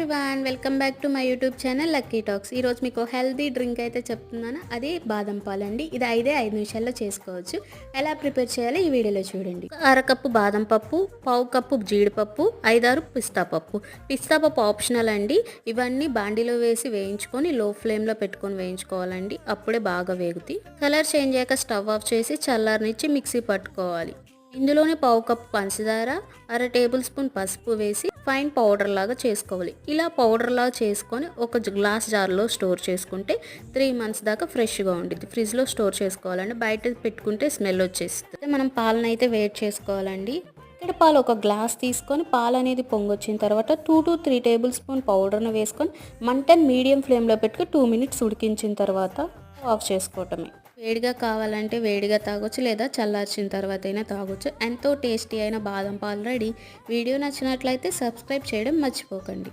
Everyone welcome back to my YouTube channel Lucky Talks ఈరోజు మీకు healthy drink అయితే చెప్తున్నాను. అది బాదం పాలు అండి ఇది ఐదే ఐదు నిమిషాల్లో చేసుకోవచ్చు. ఎలా ప్రిపేర్ చేయాలో ఈ వీడియోలో చూడండి. అరకప్పు బాదం పప్పు పావు కప్పు జీడిపప్పు ఐదారు పిస్తా పప్పు. పిస్తా పప్పు ఆప్షనల్ అండి. ఇవన్నీ బాండీలో వేసి వేయించుకొని లో ఫ్లేమ్లో పెట్టుకొని వేయించుకోవాలండి. అప్పుడే బాగా వేగుతాయి. కలర్ చేంజ్ అయ్యాక స్టవ్ ఆఫ్ చేసి చల్లారనిచ్చి మిక్సీ పట్టుకోవాలి. ఇందులోనే పావు కప్పు పంచదార అర టేబుల్ స్పూన్ పసుపు వేసి ఫైన్ పౌడర్ లాగా చేసుకోవాలి. ఇలా పౌడర్ లాగా చేసుకొని ఒక గ్లాస్ జార్లో స్టోర్ చేసుకుంటే త్రీ మంత్స్ దాకా ఫ్రెష్గా ఉంటుంది ఫ్రిడ్జ్లో స్టోర్ చేసుకోవాలండి బయట పెట్టుకుంటే స్మెల్ వచ్చేస్తుంది. మనం పాలను అయితే వేట్ చేసుకోవాలండి. ఇక్కడ పాలు ఒక గ్లాస్ తీసుకొని పాలు అనేది పొంగొచ్చిన తర్వాత two to three tablespoon పౌడర్ను వేసుకొని మంటన్ మీడియం ఫ్లేమ్లో పెట్టుకుని టూ మినిట్స్ ఉడికించిన తర్వాత ఆఫ్ చేసుకోవటమే. వేడిగా కావాలంటే వేడిగా తాగొచ్చు లేదా చల్లార్చిన తర్వాత అయినా తాగొచ్చు. ఎంతో టేస్టీ అయిన బాదం పాలు రెడీ. వీడియో నచ్చినట్లయితే సబ్స్క్రైబ్ చేయడం మర్చిపోకండి.